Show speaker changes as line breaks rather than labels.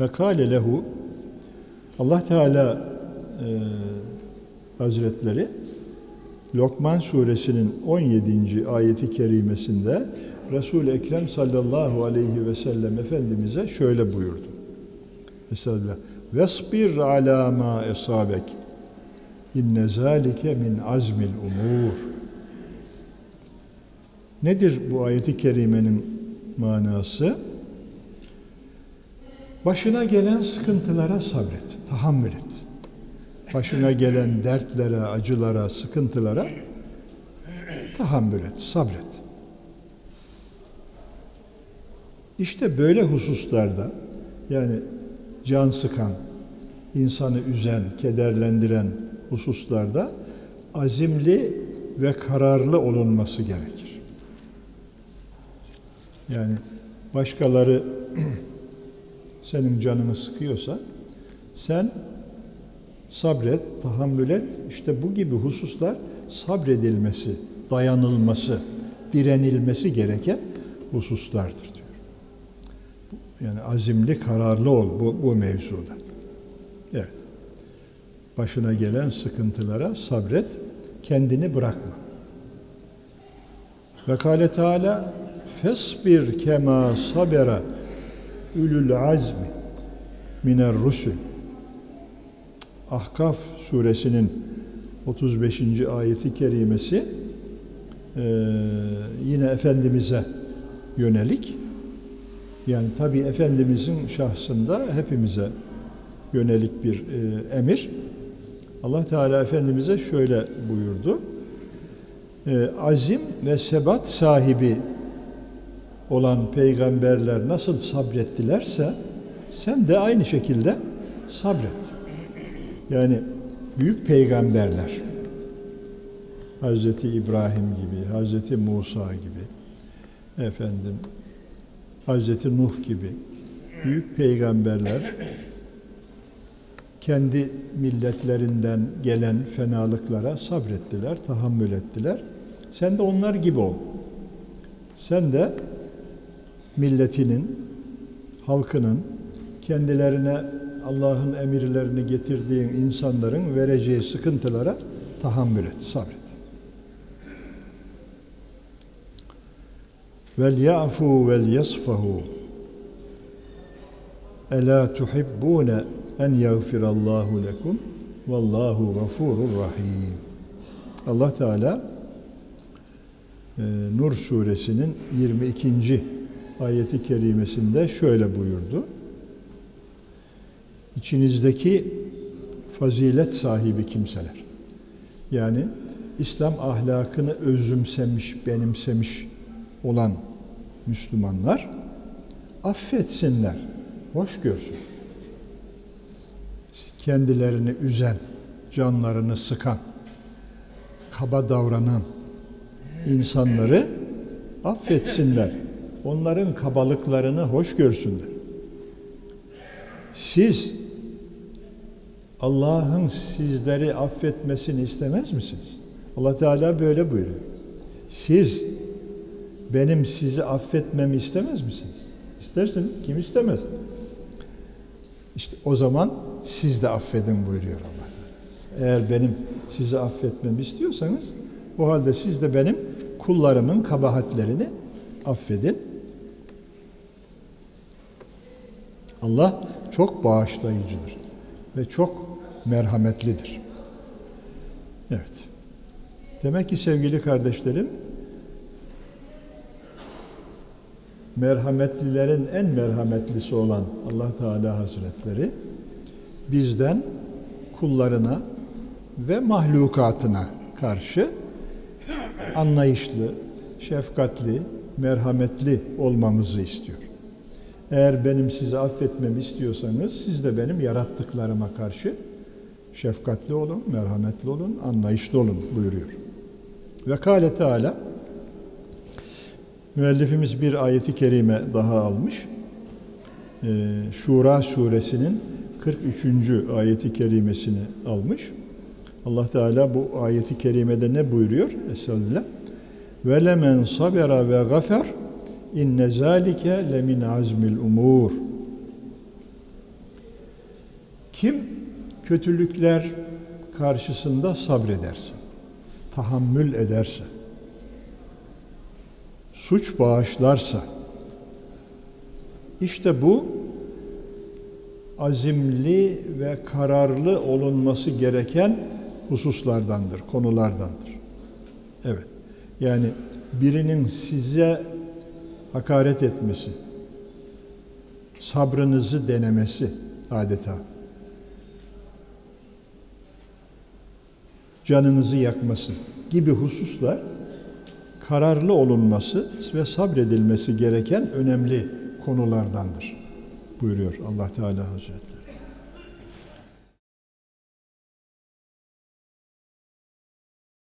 Ve kâle lehu Allah Teala e, Hazretleri Lokman suresinin 17. ayeti kerimesinde Resul-i Ekrem sallallahu aleyhi ve sellem Efendimiz'e şöyle buyurdu. Estağfirullah. Vesbir ala ma esabek. İnne zalike min azmil umur. Nedir bu ayeti kerimenin manası? Başına gelen sıkıntılara sabret, tahammül et. Başına gelen dertlere, acılara, sıkıntılara tahammül et, sabret. İşte böyle hususlarda yani can sıkan, insanı üzen, kederlendiren hususlarda azimli ve kararlı olunması gerekir. Yani başkaları senin canını sıkıyorsa sen sabret, tahammül et. İşte bu gibi hususlar sabredilmesi, dayanılması, direnilmesi gereken hususlardır diyor. Yani azimli, kararlı ol bu, bu mevzuda. Evet. Başına gelen sıkıntılara sabret, kendini bırakma. Ve kâle Teala fesbir kema sabera ülül azmi miner rusul. Ahkaf suresinin 35. ayeti kerimesi e, yine Efendimiz'e yönelik. Yani tabi Efendimiz'in şahsında hepimize yönelik bir e, emir. Allah Teala Efendimiz'e şöyle buyurdu. E, azim ve sebat sahibi olan peygamberler nasıl sabrettilerse sen de aynı şekilde sabret. Yani büyük peygamberler Hazreti İbrahim gibi, Hazreti Musa gibi, efendim Hazreti Nuh gibi büyük peygamberler kendi milletlerinden gelen fenalıklara sabrettiler, tahammül ettiler. Sen de onlar gibi ol. Sen de milletinin, halkının kendilerine Allah'ın emirlerini getirdiğin insanların vereceği sıkıntılara tahammül et, sabret. Vel ya'fu vel yasfahu. Ela tuhibbune en yagfirallahu lekum vallahu gafurur rahim. Allah Teala e, Nur suresinin 22. ayeti kerimesinde şöyle buyurdu. İçinizdeki fazilet sahibi kimseler. Yani İslam ahlakını özümsemiş, benimsemiş olan Müslümanlar affetsinler, hoş görsün. Kendilerini üzen, canlarını sıkan, kaba davranan insanları affetsinler. Onların kabalıklarını hoş görsünler. Siz Allah'ın sizleri affetmesini istemez misiniz? Allah Teala böyle buyuruyor. Siz benim sizi affetmemi istemez misiniz? İsterseniz kim istemez? İşte o zaman siz de affedin buyuruyor Allah. Eğer benim sizi affetmemi istiyorsanız o halde siz de benim kullarımın kabahatlerini affedin. Allah çok bağışlayıcıdır ve çok merhametlidir. Evet. Demek ki sevgili kardeşlerim, merhametlilerin en merhametlisi olan Allah Teala Hazretleri bizden kullarına ve mahlukatına karşı anlayışlı, şefkatli, merhametli olmamızı istiyor. Eğer benim sizi affetmemi istiyorsanız siz de benim yarattıklarıma karşı şefkatli olun, merhametli olun, anlayışlı olun buyuruyor. Ve kâle Teala müellifimiz bir ayeti kerime daha almış. Ee, Şura suresinin 43. ayeti kerimesini almış. Allah Teala bu ayeti kerimede ne buyuruyor? Estağfirullah. Ve lemen sabera ve gafer inne zalike lemin azmil umur. Kim kötülükler karşısında sabrederse, tahammül ederse, suç bağışlarsa, işte bu azimli ve kararlı olunması gereken hususlardandır, konulardandır. Evet. Yani birinin size hakaret etmesi, sabrınızı denemesi adeta. Canınızı yakması gibi hususlar kararlı olunması ve sabredilmesi gereken önemli konulardandır buyuruyor Allah Teala Hazretleri.